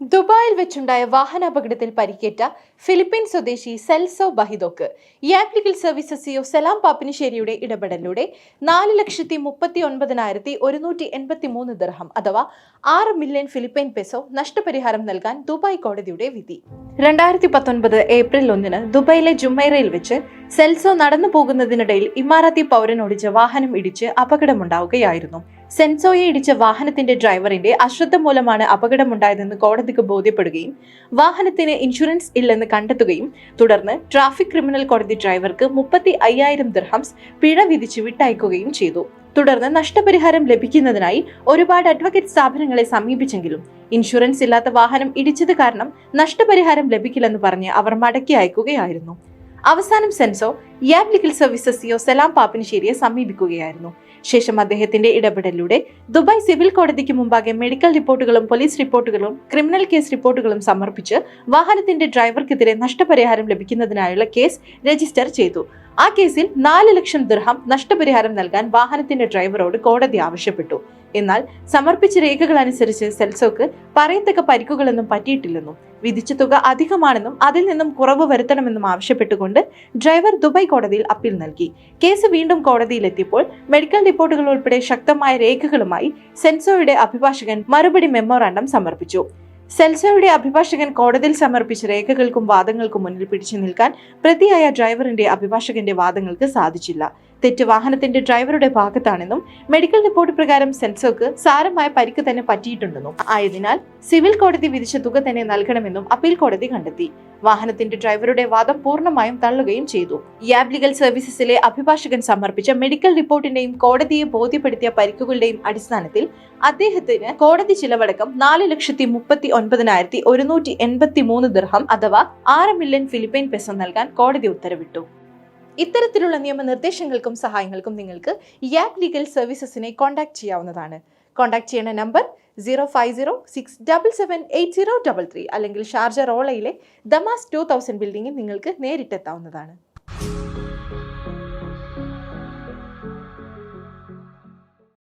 ദുബായിൽ വെച്ചുണ്ടായ വാഹനാപകടത്തിൽ പരിക്കേറ്റ ഫിലിപ്പീൻ സ്വദേശി സെൽസോ ബഹിദോക്ക്. യാപ്ലിക്കൽ സർവീസസ് സിഒ സലാം പാപ്പിനിശ്ശേരിയുടെ ഇടപെടലിലൂടെ നാല് ലക്ഷത്തി മുപ്പത്തി ഒൻപതിനായിരത്തി ഒരുന്നൂറ്റി എൺപത്തി മൂന്ന് ദർഹം അഥവാ ആറ് മില്യൺ ഫിലിപ്പൈൻ പെസോ നഷ്ടപരിഹാരം നൽകാൻ ദുബായ് കോടതിയുടെ വിധി. രണ്ടായിരത്തി പത്തൊൻപത് ഏപ്രിൽ ഒന്നിന് ദുബായിലെ ജുമൈറയിൽ വെച്ച് സെൽസോ നടന്നു പോകുന്നതിനിടയിൽ ഇമാറാത്തി പൗരൻ ഓടിച്ച വാഹനം ഇടിച്ച് അപകടമുണ്ടാവുകയായിരുന്നു. സെൻസോയെ ഇടിച്ച വാഹനത്തിന്റെ ഡ്രൈവറിന്റെ അശ്രദ്ധ മൂലമാണ് അപകടമുണ്ടായതെന്ന് കോടതിക്ക് ബോധ്യപ്പെടുകയും വാഹനത്തിന് ഇൻഷുറൻസ് ഇല്ലെന്ന് കണ്ടെത്തുകയും തുടർന്ന് ട്രാഫിക് ക്രിമിനൽ കോടതി ഡ്രൈവർക്ക് മുപ്പത്തി അയ്യായിരം ദിർഹംസ് പിഴ വിധിച്ച് വിട്ടയക്കുകയും ചെയ്തു. തുടർന്ന് നഷ്ടപരിഹാരം ലഭിക്കുന്നതിനായി ഒരുപാട് അഡ്വക്കേറ്റ് സ്ഥാപനങ്ങളെ സമീപിച്ചെങ്കിലും ഇൻഷുറൻസ് ഇല്ലാത്ത വാഹനം ഇടിച്ചത് കാരണം നഷ്ടപരിഹാരം ലഭിക്കില്ലെന്ന് പറഞ്ഞ് അവർ മടക്കി അയക്കുകയായിരുന്നു. അവസാനം സെൻസോ Yab legal services CEO Salam പാപ്പിനിശ്ശേരിയെ സമീപിക്കുകയായിരുന്നു. ശേഷം അദ്ദേഹത്തിന്റെ ഇടപെടലിലൂടെ ദുബായ് സിവിൽ കോടതിക്ക് മുമ്പാകെ മെഡിക്കൽ റിപ്പോർട്ടുകളും പോലീസ് റിപ്പോർട്ടുകളും ക്രിമിനൽ കേസ് റിപ്പോർട്ടുകളും സമർപ്പിച്ച് വാഹനത്തിന്റെ ഡ്രൈവർക്കെതിരെ നഷ്ടപരിഹാരം ലഭിക്കുന്നതിനായുള്ള കേസ് രജിസ്റ്റർ ചെയ്തു. ആ കേസിൽ നാല് ലക്ഷം ദിർഹം നഷ്ടപരിഹാരം നൽകാൻ വാഹനത്തിന്റെ ഡ്രൈവറോട് കോടതി ആവശ്യപ്പെട്ടു. എന്നാൽ സമർപ്പിച്ച രേഖകൾ അനുസരിച്ച് സെൽസോക്ക് പറയത്തക്ക പരിക്കുകളൊന്നും പറ്റിയിട്ടില്ലെന്നും വിധിച്ച തുക അധികമാണെന്നും അതിൽ നിന്നും കുറവ് വരുത്തണമെന്നും ആവശ്യപ്പെട്ടുകൊണ്ട് ഡ്രൈവർ ദുബായ് കോടതിയിൽ അപ്പീൽ നൽകി. കേസ് വീണ്ടും കോടതിയിലെത്തിയപ്പോൾ മെഡിക്കൽ റിപ്പോർട്ടുകൾ ഉൾപ്പെടെ ശക്തമായ രേഖകളുമായി സെൻസോയുടെ അഭിഭാഷകൻ മറുപടി മെമ്മോറാണ്ടം സമർപ്പിച്ചു. സെൽസോയുടെ അഭിഭാഷകൻ കോടതിയിൽ സമർപ്പിച്ച രേഖകൾക്കും വാദങ്ങൾക്കും മുന്നിൽ പിടിച്ചു നിൽക്കാൻ പ്രതിയായ ഡ്രൈവറിന്റെ അഭിഭാഷകന്റെ വാദങ്ങൾക്ക് സാധിച്ചില്ല. തെറ്റ് വാഹനത്തിന്റെ ഡ്രൈവറുടെ ഭാഗത്താണെന്നും മെഡിക്കൽ റിപ്പോർട്ട് പ്രകാരം സെൻസോക്ക് സാരമായ പരിക്ക് തന്നെ പറ്റിയിട്ടുണ്ടെന്നും ആയതിനാൽ സിവിൽ കോടതി വിധിച്ച തുക തന്നെ നൽകണമെന്നും അപ്പീൽ കോടതി കണ്ടെത്തി. വാഹനത്തിന്റെ ഡ്രൈവറുടെ വാദം പൂർണമായും തള്ളുകയും ചെയ്തു. യാബ് ലീഗൽ സർവീസസിലെ അഭിഭാഷകൻ സമർപ്പിച്ച മെഡിക്കൽ റിപ്പോർട്ടിന്റെയും കോടതിയെ ബോധ്യപ്പെടുത്തിയ പരിക്കുകളുടെയും അടിസ്ഥാനത്തിൽ അദ്ദേഹത്തിന് കോടതി ചിലവടക്കം നാല് ലക്ഷത്തി മുപ്പത്തി ഒൻപതിനായിരത്തി ഒരുന്നൂറ്റി എൺപത്തി മൂന്ന് ദിർഹം അഥവാ ആറ് മില്യൺ ഫിലിപ്പൈൻ പെസോ നൽകാൻ കോടതി ഉത്തരവിട്ടു. ഇത്തരത്തിലുള്ള നിയമനിർദ്ദേശങ്ങൾക്കും സഹായങ്ങൾക്കും നിങ്ങൾക്ക് യാബ് ലീഗൽ സർവീസസിനെ കോൺടാക്ട് ചെയ്യാവുന്നതാണ്. കോൺടാക്ട് ചെയ്യേണ്ട number zero five zero six double seven eight zero double three അല്ലെങ്കിൽ ഷാർജ റോളയിലെ ദമാസ് ടു തൗസൻഡ് ബിൽഡിംഗിൽ നിങ്ങൾക്ക് നേരിട്ടെത്താവുന്നതാണ്.